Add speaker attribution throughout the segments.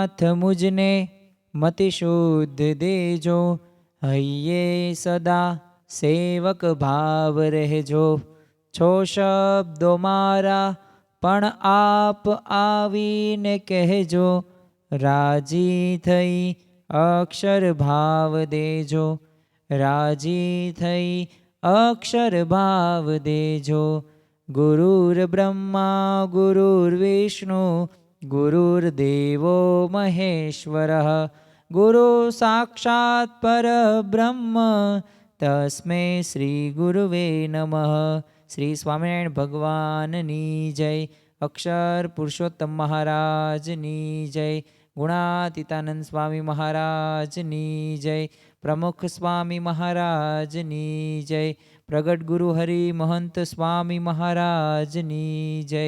Speaker 1: નાથ મુજને મતિ શુદ્ધ દેજો. હૈયે સદા સેવક ભાવ રહેજો. છો શબ્દો મારા, પણ આપ આવીને કહેજો. રાજી થઈ અક્ષર ભાવ દેજો. રાજી થઈ અક્ષર ભાવ દેજો. ગુરુર બ્રહ્મા, ગુરુર વિષ્ણુ ગુરુર્દેવો મહેશ્વર ગુરુ સાક્ષાત પરબ્રહ્મ તસ્મે શ્રી ગુરુવે નમઃ શ્રી સ્વામિનારાયણ ભગવાનની જય અક્ષર પુરુષોત્તમ મહારાજની જય ગુણાતીતાનંદ સ્વામી મહારાજની જય પ્રમુખ સ્વામી મહારાજની જય પ્રગટ ગુરુ હરિ મહંત સ્વામી મહારાજની જય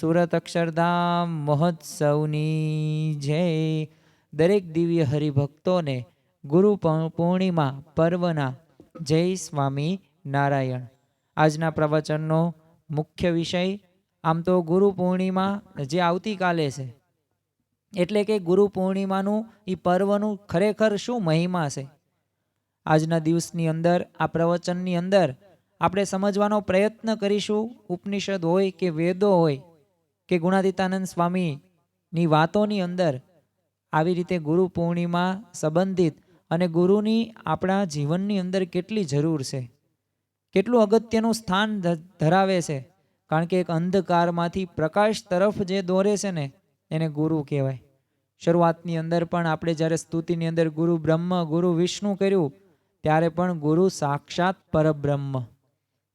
Speaker 1: સુરત અક્ષરધામ મહોત્સવની જય. દરેક દિવ્ય હરિભક્તોને ગુરુ પૂર્ણિમા પર્વના જય સ્વામી નારાયણ. આજના પ્રવચનનો મુખ્ય વિષય આમ તો ગુરુ પૂર્ણિમા જે આવતીકાલે છે. એટલે કે ગુરુ પૂર્ણિમાનું એ પર્વનું ખરેખર શું મહિમા છે? આજના દિવસની અંદર, આ પ્રવચનની અંદર આપણે સમજવાનો પ્રયત્ન કરીશું. ઉપનિષદ હોય કે વેદો હોય કે ગુણાતીતાનંદ સ્વામીની વાતોની અંદર આવી રીતે ગુરુ પૂર્ણિમા સંબંધિત અને ગુરુની આપણા જીવનની અંદર કેટલી જરૂર છે? કેટલું અગત્યનું સ્થાન ધરાવે છે? કારણ કે એક અંધકારમાંથી પ્રકાશ તરફ જે દોરે છે ને, એને ગુરુ કહેવાય. શરૂઆતની અંદર પણ આપણે જ્યારે સ્તુતિની અંદર ગુરુ બ્રહ્મ, ગુરુ વિષ્ણુ કર્યું, ત્યારે પણ ગુરુ સાક્ષાત પરબ્રહ્મ.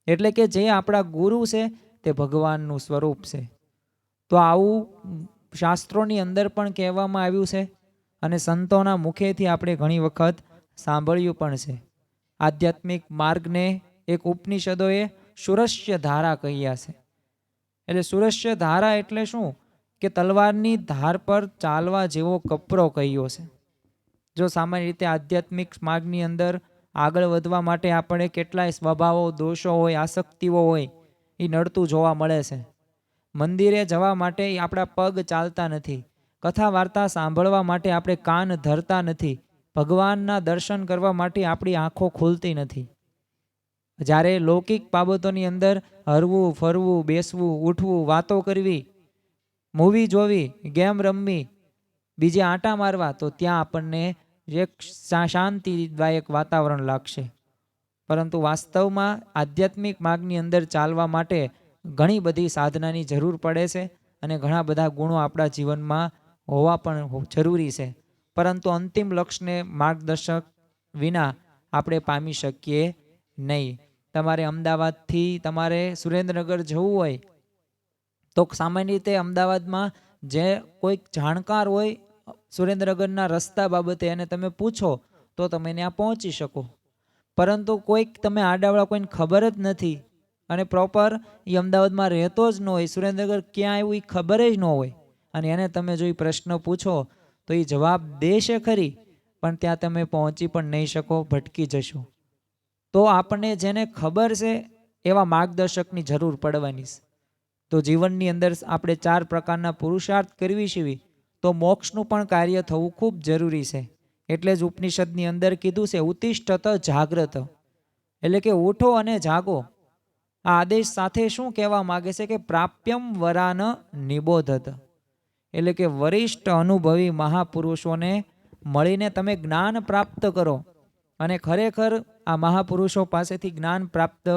Speaker 1: એટલે કે જે આપણા ગુરુ છે તે ભગવાનનું સ્વરૂપ છે. તો આવું શાસ્ત્રોની અંદર પણ કહેવામાં આવ્યું છે અને સંતોના મુખેથી આપણે ઘણી વખત સાંભળ્યું પણ છે. આધ્યાત્મિક માર્ગને એક ઉપનિષદોએ સુરસ્ય ધારા કહ્યા છે. એટલે સુરસ્ય ધારા એટલે શું? કે તલવારની ધાર પર ચાલવા જેવો કપરો કહ્યો છે. જો સામાન્ય રીતે આધ્યાત્મિક માર્ગની અંદર આગળ વધવા માટે આપણે કેટલાય સ્વભાવો, દોષો હોય, આસક્તિઓ હોય, એ નડતું જોવા મળે છે. મંદિરે જવા માટે આપણા પગ ચાલતા નથી. કથા વાર્તા સાંભળવા માટે આપણે કાન ધરતા નથી. ભગવાનના દર્શન કરવા માટે આપણી આંખો ખુલતી નથી. જ્યારે લૌકિક બાબતોની અંદર હરવું, ફરવું, બેસવું, ઉઠવું, વાતો કરવી, મૂવી જોવી, ગેમ રમવી, બીજે આંટા મારવા, તો ત્યાં આપણને એક શાંતિદાયક વાતાવરણ લાગશે. પરંતુ વાસ્તવમાં આધ્યાત્મિક માર્ગની અંદર ચાલવા માટે ઘણી બધી સાધનાની જરૂર પડે છે અને ઘણા બધા ગુણો આપણા જીવનમાં હોવા પણ જરૂરી છે. પરંતુ અંતિમ લક્ષ્યને માર્ગદર્શક વિના આપણે પામી શકીએ નહીં. તમારે અમદાવાદથી તમારે સુરેન્દ્રનગર જવું હોય, તો સામાન્ય રીતે અમદાવાદમાં જે કોઈક જાણકાર હોય, સુરેન્દ્રનગરના રસ્તા બાબતે એને તમે પૂછો, તો તમે ત્યાં પહોંચી શકો. પરંતુ કોઈક તમે આડાવાળા કોઈને ખબર જ નથી અને પ્રોપર એ અમદાવાદમાં રહેતો જ ન હોય, સુરેન્દ્રનગર ક્યાં આવ્યું એ ખબર જ ન હોય. અને એને તમે જો એ પ્રશ્ન પૂછો, તો એ જવાબ દેશે ખરી, પણ ત્યાં તમે પહોંચી પણ નહીં શકો, ભટકી જશો. તો આપણને જેને ખબર છે, એવા માર્ગદર્શકની જરૂર પડવાની છે. તો જીવનની અંદર આપણે ચાર પ્રકારના પુરુષાર્થ કરવી છીએ તો મોક્ષનું પણ કાર્ય થવું ખૂબ જરૂરી છે. એટલે જ ઉપનિષદની અંદર કીધું છે, ઉત્તિષ્ઠત જાગ્રત. એટલે કે ઉઠો અને જાગો. આ આદેશ સાથે શું કહેવા માગે છે કે પ્રાપ્યમ વરાન નિબોધત. એટલે કે વરિષ્ઠ અનુભવી મહાપુરુષોને મળીને તમે જ્ઞાન પ્રાપ્ત કરો. અને ખરેખર આ મહાપુરુષો પાસેથી જ્ઞાન પ્રાપ્ત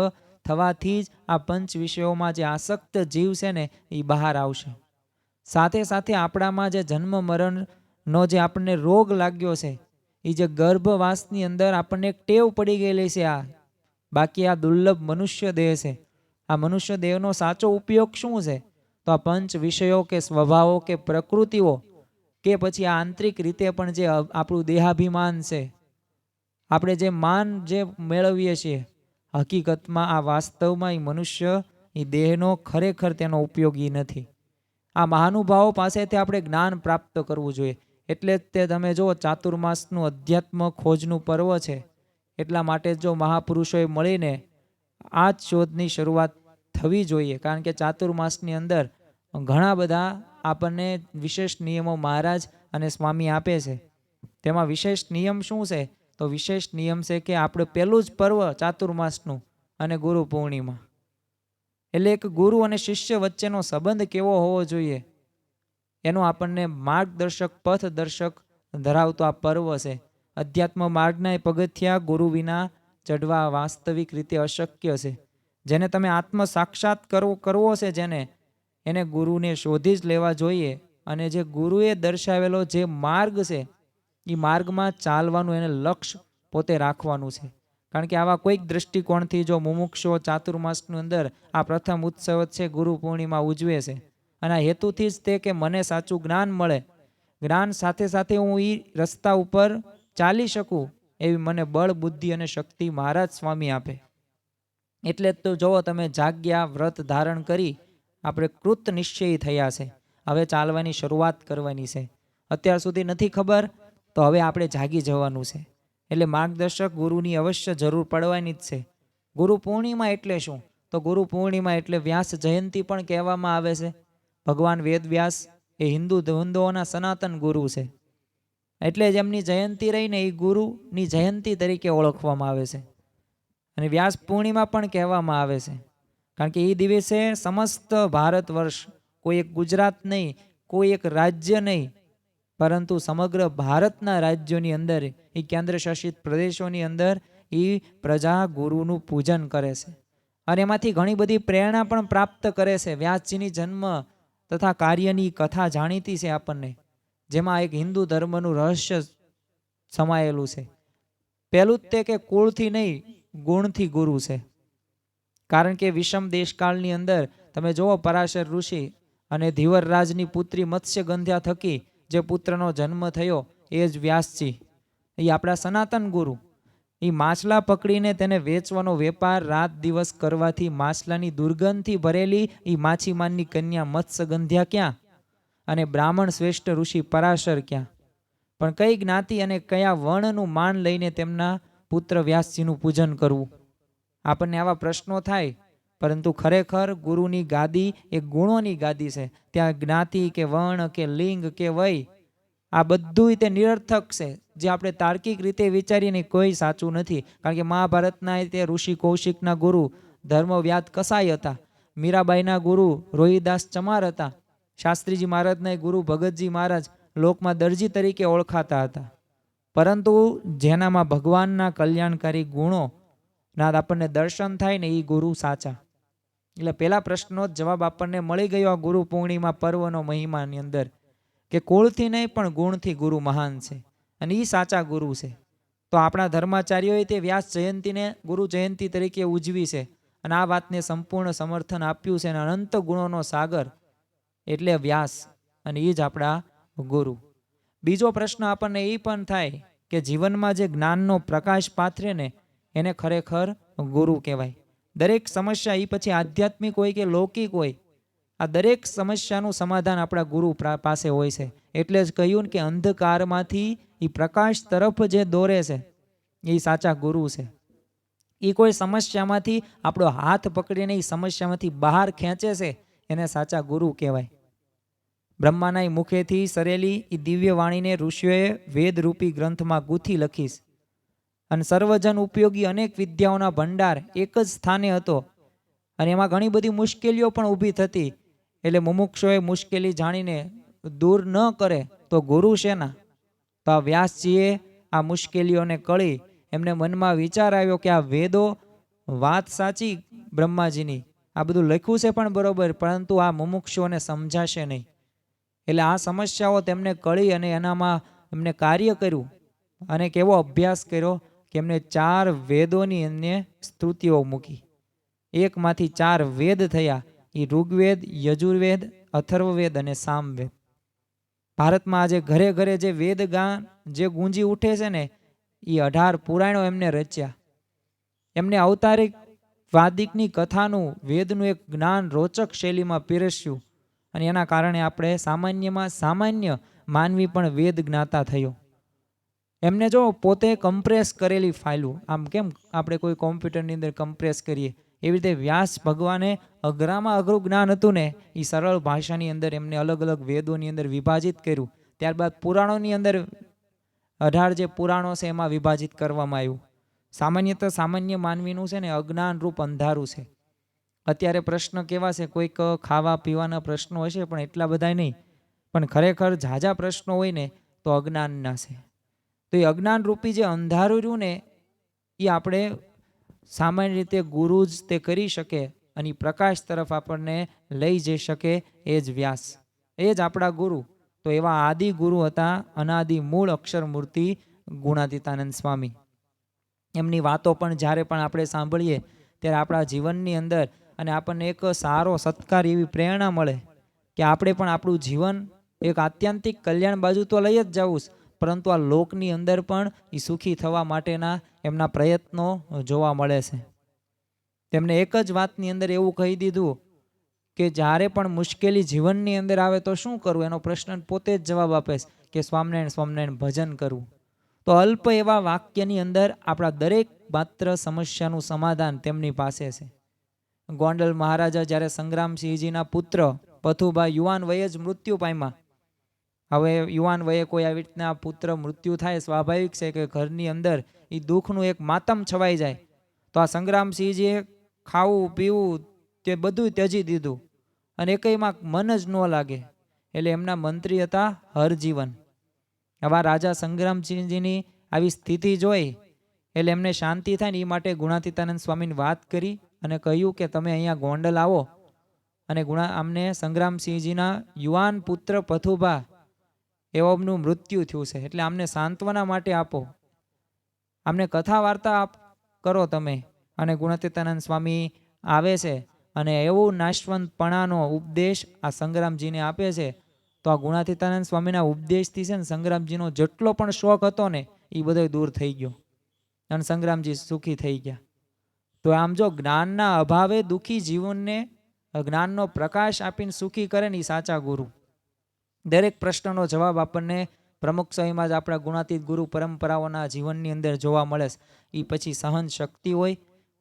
Speaker 1: થવાથી જ આ પંચ વિષયોમાં જે આસક્ત જીવ છે ને, એ બહાર આવશે. સાથે સાથે આપણામાં જે જન્મ મરણનો જે આપણને રોગ લાગ્યો છે, એ જે ગર્ભવાસની અંદર આપણને એક ટેવ પડી ગયેલી છે આ. બાકી આ દુર્લભ મનુષ્ય દેહ છે. આ મનુષ્ય દેહનો સાચો ઉપયોગ શું છે? તો આ પંચ વિષયો કે સ્વભાવો કે પ્રકૃતિઓ કે પછી આ આંતરિક રીતે પણ જે આપણું દેહાભિમાન છે. આપણે જે માન જે મેળવીએ છીએ, હકીકતમાં આ વાસ્તવમાં એ મનુષ્ય એ દેહનો ખરેખર તેનો ઉપયોગી નથી. આ મહાનુભાવો પાસેથી આપણે જ્ઞાન પ્રાપ્ત કરવું જોઈએ. એટલે જ તે તમે જુઓ, ચાતુર્માસનું અધ્યાત્મ ખોજનું પર્વ છે. એટલા માટે જો મહાપુરુષોએ મળીને આ શોધની શરૂઆત થવી જોઈએ. કારણ કે ચાતુર્માસની અંદર ઘણા બધા આપણને વિશેષ નિયમો મહારાજ અને સ્વામી આપે છે. તેમાં વિશેષ નિયમ શું છે? તો વિશેષ નિયમ છે કે આપણે પહેલું જ પર્વ ચાતુર્માસનું અને ગુરુ પૂર્ણિમા. એટલે એક ગુરુ અને શિષ્ય વચ્ચેનો સંબંધ કેવો હોવો જોઈએ? એનું આપણને માર્ગદર્શક, પથદર્શક ધરાવતો આ પર્વ છે. અધ્યાત્મ માર્ગના એ પગથિયા ગુરુ વિના ચડવા વાસ્તવિક રીતે અશક્ય છે. જેને તમે આત્મ સાક્ષાત કરવો કરવો છે જેને, એને ગુરુને શોધી જ લેવા જોઈએ અને જે ગુરુએ દર્શાવેલો જે માર્ગ છે એ માર્ગમાં ચાલવાનું એને લક્ષ્ય પોતે રાખવાનું છે. કારણ કે આવા કોઈક દ્રષ્ટિકોણથી જો મુમુક્ષો ચાતુર્માસની અંદર આ પ્રથમ ઉત્સવ છે ગુરુ પૂર્ણિમા ઉજવે છે. અને આ હેતુથી જ તે કે મને સાચું જ્ઞાન મળે. જ્ઞાન સાથે સાથે હું એ રસ્તા ઉપર ચાલી શકું એવી મને બળ, બુદ્ધિ અને શક્તિ મહારાજ સ્વામી આપે. એટલે તો જુઓ તમે જાગ્યા, વ્રત ધારણ કરી, આપણે કૃત નિશ્ચયી થયા છે. હવે ચાલવાની શરૂઆત કરવાની છે. અત્યાર સુધી નથી ખબર, તો હવે આપણે જાગી જવાનું છે. એટલે માર્ગદર્શક ગુરુની અવશ્ય જરૂર પડવાની જ છે. ગુરુ પૂર્ણિમા એટલે શું? તો ગુરુ પૂર્ણિમા એટલે વ્યાસ જયંતી પણ કહેવામાં આવે છે. ભગવાન વેદવ્યાસ એ હિન્દુ હિન્દુઓના સનાતન ગુરુ છે. એટલે જ એમની જયંતી રહીને એ ગુરુની જયંતી તરીકે ઓળખવામાં આવે છે. અને વ્યાસ પૂર્ણિમા પણ કહેવામાં આવે છે. કારણ કે એ દિવસે સમસ્ત ભારત વર્ષ કોઈ એક ગુજરાત નહીં, કોઈ એક રાજ્ય નહીં, પરંતુ સમગ્ર ભારતના રાજ્યોની અંદર એ કેન્દ્ર શાસિત પ્રદેશોની અંદર એ પ્રજા ગુરુનું પૂજન કરે છે. અને એમાંથી ઘણી બધી પ્રેરણા પણ પ્રાપ્ત કરે છે. વ્યાસજીની જન્મ તથા કાર્યની કથા જાણીતી છે આપણને. જેમાં એક હિન્દુ ધર્મનું રહસ્ય સમાયેલું છે. પહેલું જ તે કે કુળથી નહીં, ગુણથી ગુરુ છે. કારણ કે વિષમ દેશકાળની અંદર તમે જુઓ પરાશર ઋષિ અને ધીવરરાજની પુત્રી મત્સ્ય ગંધ્યા થકી જે પુત્રનો જન્મ થયો, એ જ વ્યાસજી. એ આપણા સનાતન ગુરુ. એ માછલા પકડીને તેને વેચવાનો વેપાર રાત દિવસ કરવાથી માછલાની દુર્ગંધથી ભરેલી, એ માછીમારની કન્યા મત્સ્ય ગંધ્યા ક્યાં? અને બ્રાહ્મણ શ્રેષ્ઠ ઋષિ પરાશર ક્યાં? પણ કઈ જ્ઞાતિ અને કયા વર્ણનું માન લઈને તેમના પુત્ર વ્યાસજીનું પૂજન કરવું? આપણને આવા પ્રશ્નો થાય, પરંતુ ખરેખર ગુરુની ગાદી એ ગુણોની ગાદી છે. ત્યાં જ્ઞાતિ કે વર્ણ કે લિંગ કે વય, આ બધું તે નિરર્થક છે, જે આપણે તાર્કિક રીતે વિચારીને કોઈ સાચું નથી. કારણ કે મહાભારતના તે ઋષિ કૌશિકના ગુરુ ધર્મવ્યાદ કસાઈ હતા. મીરાબાઈના ગુરુ રોહિદાસ ચમાર હતા. શાસ્ત્રીજી મહારાજના ગુરુ ભગતજી મહારાજ લોકમાં દરજી તરીકે ઓળખાતા હતા. પરંતુ જેનામાં ભગવાનના કલ્યાણકારી ગુણો ના આપણને દર્શન થાય ને એ ગુરુ સાચા. એટલે પેલા પ્રશ્નનો જ જવાબ આપણને મળી ગયો આ ગુરુ પૂર્ણિમા પર્વનો મહિમાની અંદર કે કુળથી નહીં પણ ગુણથી ગુરુ મહાન છે અને એ સાચા ગુરુ છે. તો આપણા ધર્માચાર્યોએ તે વ્યાસ જયંતીને ગુરુ જયંતી તરીકે ઉજવી છે અને આ વાતને સંપૂર્ણ સમર્થન આપ્યું છે અને અનંત ગુણોનો સાગર એટલે વ્યાસ અને એ જ આપણા ગુરુ. બીજો પ્રશ્ન આપણને એ પણ થાય કે જીવનમાં જે જ્ઞાનનો પ્રકાશ પાથરે ને, એને ખરેખર ગુરુ કહેવાય. દરેક સમસ્યા એ પછી આધ્યાત્મિક હોય કે લૌકિક હોય, આ દરેક સમસ્યાનું સમાધાન આપણા ગુરુ પાસે હોય છે. એટલે જ કહ્યું કે અંધકારમાંથી એ પ્રકાશ તરફ જે દોરે છે એ સાચા ગુરુ છે. એ કોઈ સમસ્યામાંથી આપણો હાથ પકડીને એ સમસ્યામાંથી બહાર ખેંચે છે એને સાચા ગુરુ કહેવાય. બ્રહ્માના મુખેથી સરેલી એ દિવ્ય વાણીને ઋષિઓએ વેદરૂપી ગ્રંથમાં ગૂંથી લખીશ. અને સર્વજન ઉપયોગી અનેક વિદ્યાઓના ભંડાર એક જ સ્થાને હતો. અને એમાં ઘણી બધી મુશ્કેલીઓ પણ ઊભી થતી. એટલે મુમુક્ષોએ મુશ્કેલી જાણીને દૂર ન કરે તો ગુરુ શેના? તો આ વ્યાસજીએ આ મુશ્કેલીઓને કળી એમને મનમાં વિચાર આવ્યો કે આ વેદો વાત સાચી બ્રહ્માજીની. આ બધું લખ્યું છે પણ બરોબર, પરંતુ આ મુમુક્ષુઓને સમજાશે નહીં. એટલે આ સમસ્યાઓ તેમને કળી અને એનામાં એમને કાર્ય કર્યું અને કેવો અભ્યાસ કર્યો કે એમને ચાર વેદોની એમને સ્તુતિઓ મૂકી. એકમાંથી ચાર વેદ થયા એ ઋગ્વેદ, યજુર્વેદ, અથર્વવેદ અને સામવેદ. ભારતમાં આજે ઘરે ઘરે જે વેદ ગાન જે ગુંજી ઉઠે છે ને એ અઢાર પુરાણો એમને રચ્યા. એમને અવતારિક વાદિકની કથાનું વેદનું એક જ્ઞાન રોચક શૈલીમાં પીરસ્યું અને એના કારણે આપણે સામાન્યમાં સામાન્ય માનવી પણ વેદ જ્ઞાતા થયો. એમને જો પોતે કમ્પ્રેસ કરેલી ફાઇલો, આમ કેમ આપણે કોઈ કોમ્પ્યુટરની અંદર કમ્પ્રેસ કરીએ? એવી રીતે વ્યાસ ભગવાને અઘરામાં અઘરું જ્ઞાન હતું ને એ સરળ ભાષાની અંદર એમને અલગ અલગ વેદોની અંદર વિભાજિત કર્યું. ત્યારબાદ પુરાણોની અંદર અઢાર જે પુરાણો છે એમાં વિભાજિત કરવામાં આવ્યું. સામાન્યતઃ સામાન્ય માનવીનું છે ને અજ્ઞાન રૂપ અંધારું છે. અત્યારે પ્રશ્ન કેવા છે? કોઈક ખાવા પીવાના પ્રશ્નો હશે પણ એટલા બધા નહીં. પણ ખરેખર ઝાઝા પ્રશ્નો હોય ને તો અજ્ઞાનના છે. તો એ અજ્ઞાન રૂપી જે અંધારું રહ્યું ને, એ આપણે સામાન્ય રીતે ગુરુ જ તે કરી શકે અને પ્રકાશ તરફ આપણને લઈ જઈ શકે એ જ વ્યાસ. એ જ આપણા ગુરુ. તો એવા આદિ ગુરુ હતા અનાદિ મૂળ અક્ષર મૂર્તિ ગુણાતીતાનંદ સ્વામી. એમની વાતો પણ જ્યારે પણ આપણે સાંભળીએ, ત્યારે આપણા જીવનની અંદર અને આપણને એક સારો સત્કાર એવી પ્રેરણા મળે કે આપણે પણ આપણું જીવન એક આત્યંતિક કલ્યાણ બાજુ તો લઈ જ જવું પરંતુ આ લોકની અંદર પણ એ સુખી થવા માટેના એમના પ્રયત્નો જોવા મળે છે. તેમણે એક જ વાતની અંદર એવું કહી દીધું કે જ્યારે પણ મુશ્કેલી જીવનની અંદર આવે તો શું કરવું? એનો પ્રશ્ન પોતે જ જવાબ આપે છે કે સ્વામિનારાયણ સ્વામિનારાયણ ભજન કરવું. તો અલ્પ એવા વાક્યની અંદર આપણા દરેક માત્ર સમસ્યાનું સમાધાન તેમની પાસે છે. ગોંડલ મહારાજા જ્યારે સંગ્રામસિંહજીના પુત્ર પથુભાઈ યુવાન વયે જ મૃત્યુ પામ્યા. હવે યુવાન વયે કોઈ આવી રીતના પુત્ર મૃત્યુ થાય સ્વાભાવિક છે કે ઘરની અંદર એ દુઃખનું એક માતમ છવાઈ જાય. તો આ સંગ્રામસિંહજીએ ખાવું, પીવું તે બધું ત્યજી દીધું અને એકમાં મન જ ન લાગે. એટલે એમના મંત્રી હતા હરજીવન. આવા રાજા સંગ્રામસિંહજીની આવી સ્થિતિ જોઈ એટલે એમને શાંતિ થાય ને એ માટે ગુણાતીતાનંદ સ્વામીની વાત કરી અને કહ્યું કે તમે અહીંયા ગોંડલ આવો. અને ગુણા અમને સંગ્રામસિંહજીના યુવાન પુત્ર પથુભા એવોનું મૃત્યુ થયું છે. એટલે આમને સાંત્વના માટે આપો. આમને કથા વાર્તા આપ કરો તમે. અને ગુણાતીતાનંદ સ્વામી આવે છે અને એવું નાશવંતપણાનો ઉપદેશ આ સંગ્રામજીને આપે છે. તો આ ગુણાતીતાનંદ સ્વામીના ઉપદેશથી છે ને સંગ્રામજીનો જેટલો પણ શોખ હતો ને એ બધો દૂર થઈ ગયો. અને સંગ્રામજી સુખી થઈ ગયા. તો આમ જો જ્ઞાનના અભાવે દુઃખી જીવનને જ્ઞાનનો પ્રકાશ આપીને સુખી કરે ને એ સાચા ગુરુ. દરેક પ્રશ્નનો જવાબ આપણને પ્રમુખ સમયમાં જ આપણા ગુણાતીત ગુરુ પરંપરાઓના જીવનની અંદર જોવા મળે છે. એ પછી સહન શક્તિ હોય,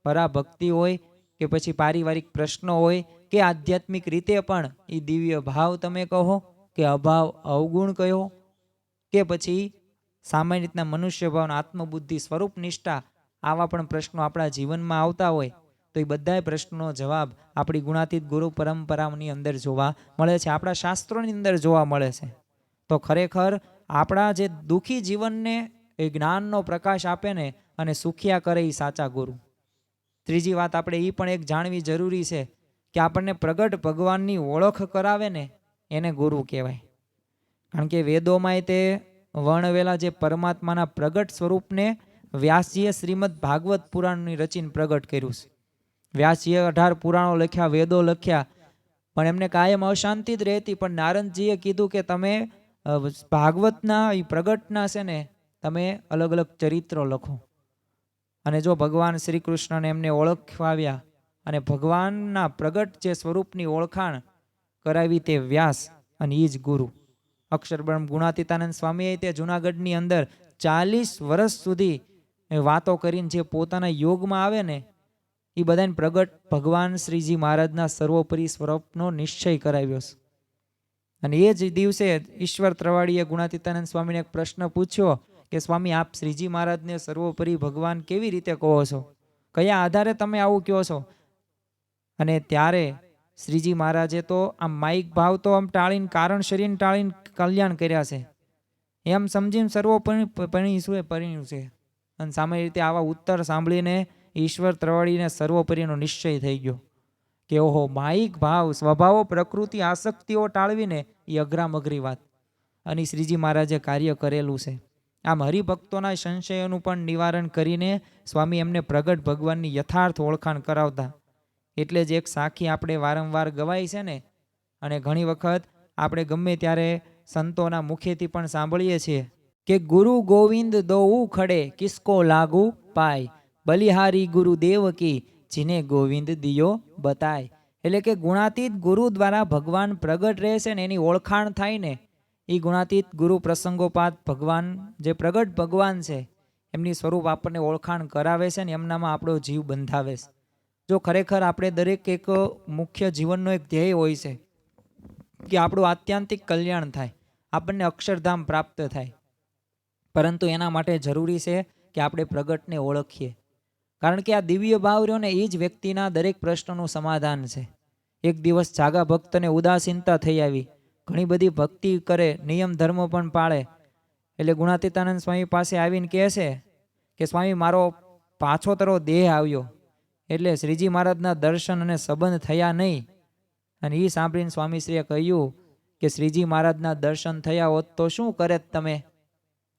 Speaker 1: પરાભક્તિ હોય, કે પછી પારિવારિક પ્રશ્નો હોય, કે આધ્યાત્મિક રીતે પણ એ દિવ્ય ભાવ તમે કહો કે અભાવ અવગુણ કયો? કે પછી સામાન્ય રીતના મનુષ્ય ભાવના આત્મબુદ્ધિ સ્વરૂપ નિષ્ઠા આવા પણ પ્રશ્નો આપણા જીવનમાં આવતા હોય તો એ બધાય પ્રશ્નોનો જવાબ આપણી ગુણાતીત ગુરુ પરંપરાઓની અંદર જોવા મળે છે. આપણા શાસ્ત્રોની અંદર જોવા મળે છે. તો ખરેખર આપણા જે દુઃખી જીવનને એ જ્ઞાનનો પ્રકાશ આપે ને અને સુખિયા કરે એ સાચા ગુરુ. ત્રીજી વાત આપણે એ પણ એક જાણવી જરૂરી છે કે આપણને પ્રગટ ભગવાનની ઓળખ કરાવે ને એને ગુરુ કહેવાય. કારણ કે વેદોમાંય તે વર્ણવેલા જે પરમાત્માના પ્રગટ સ્વરૂપને વ્યાસજીએ શ્રીમદ ભાગવત પુરાણની રચીને પ્રગટ કર્યું છે. વ્યાસજીએ અઢાર પુરાણો લખ્યા, વેદો લખ્યા, પણ એમને કાયમ અશાંતિ જ રહેતી. પણ નારદજીએ કીધું કે તમે ભાગવતના એ પ્રગટના છે ને, તમે અલગ અલગ ચરિત્રો લખો. અને જો ભગવાન શ્રી કૃષ્ણને એમને ઓળખાવ્યા અને ભગવાનના પ્રગટ જે સ્વરૂપની ઓળખાણ કરાવી તે વ્યાસ અને એ જ ગુરુ. અક્ષરબ્રહ્મ ગુણાતીતાનંદ સ્વામીએ તે જૂનાગઢની અંદર ચાલીસ વર્ષ સુધી વાતો કરીને જે પોતાના યોગમાં આવે ને એ બધાને પ્રગટ ભગવાન શ્રીજી મહારાજના સર્વોપરી સ્વરૂપનો નિશ્ચય કરાવ્યો છે. અને એ જ દિવસે ઈશ્વર ત્રવાડીએ ગુણાતીતાનંદ સ્વામીને એક પ્રશ્ન પૂછ્યો કે, સ્વામી, આપ શ્રીજી મહારાજને સર્વોપરી ભગવાન કેવી રીતે કહો છો? કયા આધારે તમે આવું કહો છો? અને ત્યારે શ્રીજી મહારાજે તો આમ માઇક ભાવ તો આમ ટાળીને, કારણ શરીરને ટાળીને કલ્યાણ કર્યા છે. એમ સમજીને સર્વોપરી છે પરિણ્યું છે. અને સામાન્ય રીતે આવા ઉત્તર સાંભળીને ઈશ્વર ત્રવાડીને સર્વોપરીનો નિશ્ચય થઈ ગયો. કે ઓહો માઇક ભાવ, સ્વભાવો, પ્રકૃતિ, આસક્તિઓ ટાળવીને એ અઘરામ અઘરી વાત. અને શ્રીજી મહારાજે કાર્ય કરેલું છે. આમ હરિભક્તોના સંશયોનું પણ નિવારણ કરીને સ્વામી એમને પ્રગટ ભગવાનની યથાર્થ ઓળખાણ કરાવતા. એટલે જ એક સાખી આપણે વારંવાર ગવાય છે ને? અને ઘણી વખત આપણે ગમે ત્યારે સંતોના મુખેથી પણ સાંભળીએ છીએ કે ગુરુ ગોવિંદ દોવું ખડે કિસકો લાગુ પાય, બલિહારી ગુરુ દેવ કી જીને ગોવિંદ દિયો બતાય. એટલે કે ગુણાતીત ગુરુ દ્વારા ભગવાન પ્રગટ રહે છે ને એની ઓળખાણ થાય ને એ ગુણાતીત ગુરુ પ્રસંગોપાત ભગવાન, જે પ્રગટ ભગવાન છે, એમની સ્વરૂપ આપણને ઓળખાણ કરાવે છે ને, એમનામાં આપણો જીવ બંધાવે છે. જો ખરેખર આપણે દરેક એક મુખ્ય જીવનનો એક ધ્યેય હોય છે, કે આપણું આત્યંતિક કલ્યાણ થાય, આપણને અક્ષરધામ પ્રાપ્ત થાય, પરંતુ એના માટે જરૂરી છે કે આપણે પ્રગટને ઓળખીએ. કારણ કે આ દિવ્ય ભાવ રહ્યો ને એ જ વ્યક્તિના દરેક પ્રશ્નનું સમાધાન છે. એક દિવસ જાગા ભક્તને ઉદાસીનતા થઈ આવી. ઘણી બધી ભક્તિ કરે, નિયમ ધર્મ પણ પાળે. એટલે ગુણાતીતાનંદ સ્વામી પાસે આવીને કહે છે કે, સ્વામી, મારો પાછોતરો દેહ આવ્યો. એટલે શ્રીજી મહારાજના દર્શન અને સંબંધ થયા નહીં. અને એ સાંભળીને સ્વામીશ્રીએ કહ્યું કે શ્રીજી મહારાજના દર્શન થયા હોત તો શું કરે તમે?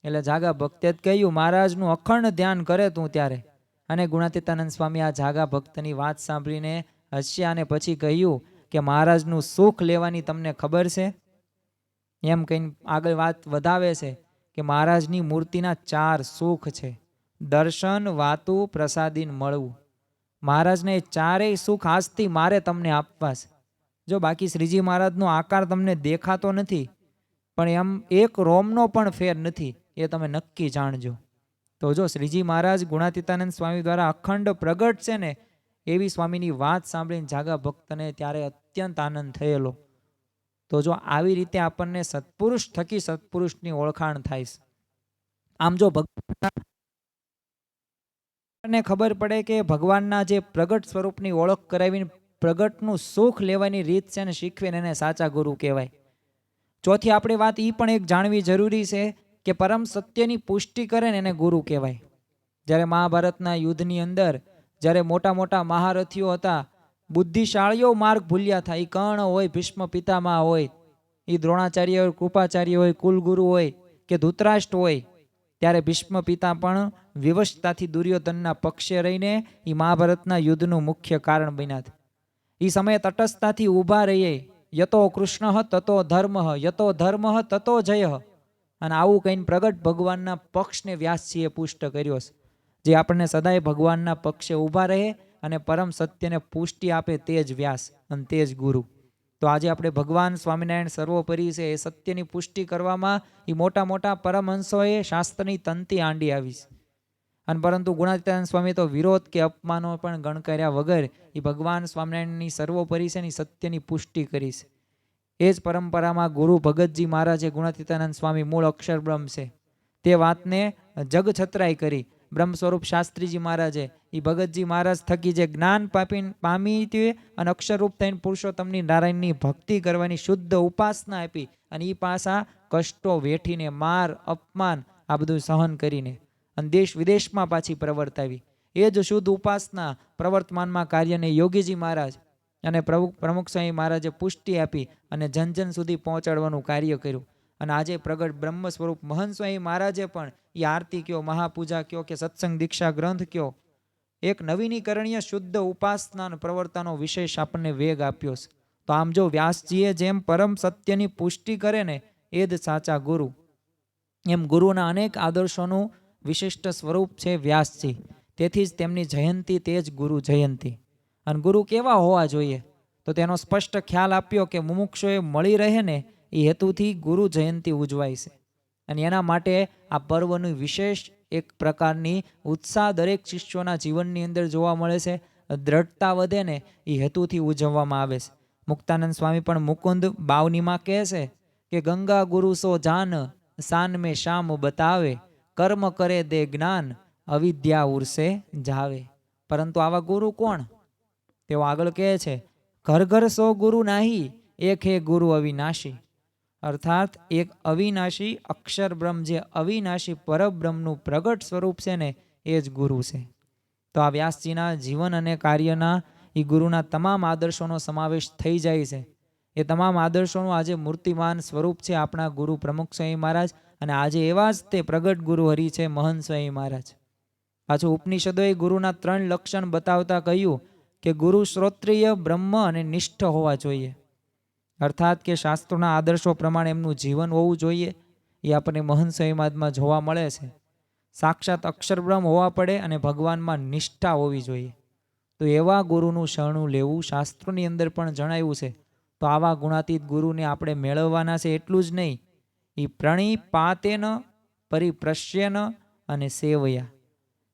Speaker 1: એટલે જાગા ભક્તે જ કહ્યું, મહારાજનું અખંડ ધ્યાન કરે તું ત્યારે. અને ગુણાતીતાનંદ સ્વામી આ જાગા ભક્તની વાત સાંભળીને હસ્યા અને પછી કહ્યું કે, મહારાજનું સુખ લેવાની તમને ખબર છે? એમ કહીને આગળ વાત વધાવે છે કે, મહારાજની મૂર્તિના ચાર સુખ છે. દર્શન, વાતું, પ્રસાદીન મળવું. મહારાજને ચારેય સુખ આજથી મારે તમને આપવા છે. જો બાકી શ્રીજી મહારાજનો આકાર તમને દેખાતો નથી, પણ એમ એક રોમનો પણ ફેર નથી, એ તમે નક્કી જાણજો. તો જો શ્રીજી મહારાજ ગુણાતીતાનંદ સ્વામી દ્વારા અખંડ પ્રગટ છે ને, એવી સ્વામીની વાત સાંભળીને જાગા ભક્તને ત્યારે અત્યંત આનંદ થયેલો. તો જો આવી રીતે આપણને સત્પુરુષ થકી સત્પુરુષની ઓળખાણ થાય આમ જો ભગવાનને ખબર પડે કે ભગવાનના જે પ્રગટ સ્વરૂપની ઓળખ કરાવીને પ્રગટનું સુખ લેવાની રીત છે ને શીખવે ને એને સાચા ગુરુ કહેવાય. ચોથી આપણે વાત એ પણ એક જાણવી જરૂરી છે કે પરમ સત્યની પુષ્ટિ કરે ને એને ગુરુ કહેવાય. જ્યારે મહાભારતના યુદ્ધની અંદર જ્યારે મોટા મોટા મહારથીઓ હતા, બુદ્ધિશાળીઓ માર્ગ ભૂલ્યા હતા એ કર્ણ હોય, ભીષ્મ પિતામહ હોય એ દ્રોણાચાર્ય હોય, કૃપાચાર્ય હોય, કુલગુરુ હોય કે ધૂતરાષ્ટ્ર હોય ત્યારે ભીષ્મ પિતા પણ વિવશતાથી દુર્યોધનના પક્ષે રહીને એ મહાભારતના યુદ્ધનું મુખ્ય કારણ બન્યા છે એ સમયે તટસ્થતાથી ઊભા રહીએ, યતો કૃષ્ણ, તતો ધર્મ, યતો ધર્મ, તતો જય. અને આવું કહીને પ્રગટ ભગવાનના પક્ષને વ્યાસજીએ પુષ્ટ કર્યો છે. જે આપણને સદાય ભગવાનના પક્ષે ઊભા રહે અને પરમ સત્યને પુષ્ટિ આપે તે જ વ્યાસ અને તે જ ગુરુ. તો આજે આપણે ભગવાન સ્વામિનારાયણ સર્વોપરી છે એ સત્યની પુષ્ટિ કરવામાં એ મોટા મોટા પરમહંસોએ શાસ્ત્રની તંતી આંડી આવી છે. અને પરંતુ ગુણાતીતાનંદ સ્વામી તો વિરોધ કે અપમાનો પણ ગણકાર્યા વગર એ ભગવાન સ્વામિનારાયણની સર્વોપરી છે એની સત્યની પુષ્ટિ કરી છે. એ જ પરંપરામાં ગુરુ ભગતજી મહારાજે ગુણાતીતાનંદ સ્વામી મૂળ અક્ષર બ્રહ્મ છે. તે વાતને જગ છતરાઈ કરી બ્રહ્મ સ્વરૂપ શાસ્ત્રીજી મહારાજે એ ભગતજી મહારાજ થકી જે જ્ઞાન પાપી પામી તે અને અક્ષરરૂપ થઈને પુરુષોત્તમની નારાયણની ભક્તિ કરવાની શુદ્ધ ઉપાસના આપી અને એ પાસા કષ્ટો વેઠીને માર, અપમાન આ બધું સહન કરીને અને દેશ વિદેશમાં પાછી પ્રવર્તાવી. એ જ શુદ્ધ ઉપાસના પ્રવર્તમાનમાં કાર્યને યોગીજી મહારાજ અને પ્રમુખ પ્રમુખ સ્વામી મહારાજે પુષ્ટિ આપી અને જન જન સુધી પહોંચાડવાનું કાર્ય કર્યું. અને આજે પ્રગટ બ્રહ્મ સ્વરૂપ મહંત સ્વામી મહારાજે પણ એ આરતી કયો, મહાપૂજા કયો કે સત્સંગ, દીક્ષા ગ્રંથ કયો, એક નવીનીકરણીય શુદ્ધ ઉપાસના અને પ્રવર્તાનો વિશેષ આપણને વેગ આપ્યો છે. તો આમ જો વ્યાસજીએ જેમ પરમ સત્યની પુષ્ટિ કરે ને, એ જ સાચા ગુરુ. એમ ગુરુના અનેક આદર્શોનું વિશિષ્ટ સ્વરૂપ છે વ્યાસજી. તેથી જ તેમની જયંતી તે જ ગુરુ જયંતી. અને ગુરુ કેવા હોવા જોઈએ? તો તેનો સ્પષ્ટ ખ્યાલ આપ્યો કે મુમુક્ષોએ મળી રહે ને, એ હેતુથી ગુરુ જયંતી ઉજવાય છે. અને એના માટે આ પર્વનું વિશેષ એક પ્રકારની ઉત્સાહ દરેક શિષ્યોના જીવનની અંદર જોવા મળે છે. દ્રઢતા વધે ને એ હેતુથી ઉજવવામાં આવે છે. મુક્તાનંદ સ્વામી પણ મુકુંદ બાવનીમાં કહે છે કે, ગંગા ગુરુ સો જાન, સાન મેં શામ બતાવે, કર્મ કરે દે જ્ઞાન, અવિદ્યા ઉર્સે જાવે. પરંતુ આવા ગુરુ કોણ? તેઓ આગળ કહે છે, ઘર ઘર સો ગુરુ નાહી, એક હે ગુરુ અવિનાશી. અર્થાત એક અવિનાશી અક્ષર બ્રહ્મ જે અવિનાશી પરબ્રહ્મનું પ્રગટ સ્વરૂપ છે ને, એ જ ગુરુ છે. તો આ વ્યાસજીના જીવન અને કાર્યના એ ગુરુના તમામ આદર્શોનો સમાવેશ થઈ જાય છે. એ તમામ આદર્શોનું આજે મૂર્તિમાન સ્વરૂપ છે આપણા ગુરુ પ્રમુખ સ્વામી મહારાજ અને આજે એવા જ તે પ્રગટ ગુરુ હરિ છે મહંત સ્વામી મહારાજ. પાછું ઉપનિષદોએ ગુરુના ત્રણ લક્ષણ બતાવતા કહ્યું કે ગુરુ શ્રોત્રિય, બ્રહ્મ અને નિષ્ઠ હોવા જોઈએ. અર્થાત કે શાસ્ત્રોના આદર્શો પ્રમાણે એમનું જીવન હોવું જોઈએ એ આપણને મહંત સંવાદમાં જોવા મળે છે. સાક્ષાત અક્ષરબ્રહ્મ હોવા પડે અને ભગવાનમાં નિષ્ઠા હોવી જોઈએ. તો એવા ગુરુનું શરણું લેવું શાસ્ત્રોની અંદર પણ જણાવ્યું છે. તો આવા ગુણાતીત ગુરુને આપણે મેળવવાના છે એટલું જ નહીં. એ પ્રણિપાતેન, પરિપ્રશ્યન અને સેવયા.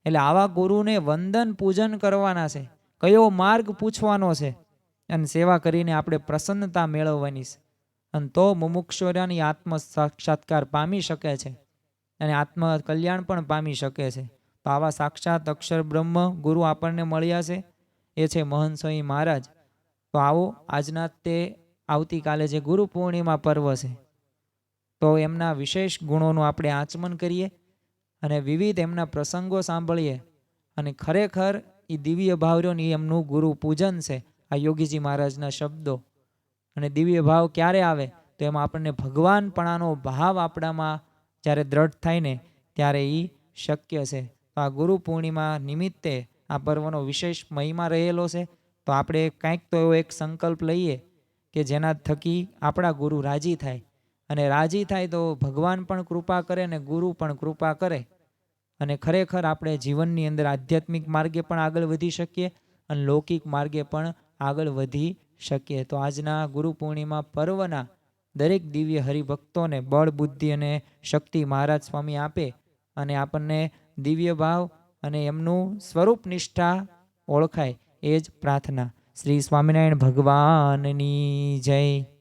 Speaker 1: એટલે આવા ગુરુને વંદન પૂજન કરવાના છે. કયો માર્ગ પૂછવાનો છે? અને સેવા કરીને આપણે પ્રસન્નતા મેળવવાની છે. અને તો મુમુક્ષોર્યાની આત્મ સાક્ષાત્કાર પામી શકે છે અને આત્મ કલ્યાણ પણ પામી શકે છે. તો આવા સાક્ષાત અક્ષર બ્રહ્મ ગુરુ આપણને મળ્યા છે. એ છે મહંત સ્વામી મહારાજ. તો આવો આજના તે આવતીકાલે જે ગુરુ પૂર્ણિમા પર્વ છે, તો એમના વિશેષ ગુણોનું આપણે આચમન કરીએ અને વિવિધ એમના પ્રસંગો સાંભળીએ અને ખરેખર એ દિવ્ય ભાવર્યોની એમનું ગુરુ પૂજન છે. આ યોગીજી મહારાજના શબ્દો અને દિવ્ય ભાવ ક્યારે આવે તો એમાં આપણને ભગવાનપણાનો ભાવ આપણામાં જ્યારે દ્રઢ થાય ને ત્યારે એ શક્ય છે. તો આ ગુરુ પૂર્ણિમા નિમિત્તે આ પર્વનો વિશેષ મહિમા રહેલો છે. તો આપણે કાંઈક તો એવો એક સંકલ્પ લઈએ કે જેના થકી આપણા ગુરુ રાજી થાય. અને રાજી થાય તો ભગવાન પણ કૃપા કરે અને ગુરુ પણ કૃપા કરે. અને ખરેખર આપણે જીવનની અંદર આધ્યાત્મિક માર્ગે પણ આગળ વધી શકીએ અને લૌકિક માર્ગે પણ આગળ વધી શકીએ. તો આજના ગુરુ પૂર્ણિમા પર્વના દરેક દિવ્ય હરિભક્તોને બળ, બુદ્ધિ અને શક્તિ મહારાજ સ્વામી આપે અને આપણને દિવ્ય ભાવ અને એમનું સ્વરૂપ નિષ્ઠા ઓળખાય. એ જ પ્રાર્થના. શ્રી સ્વામિનારાયણ ભગવાનની જય.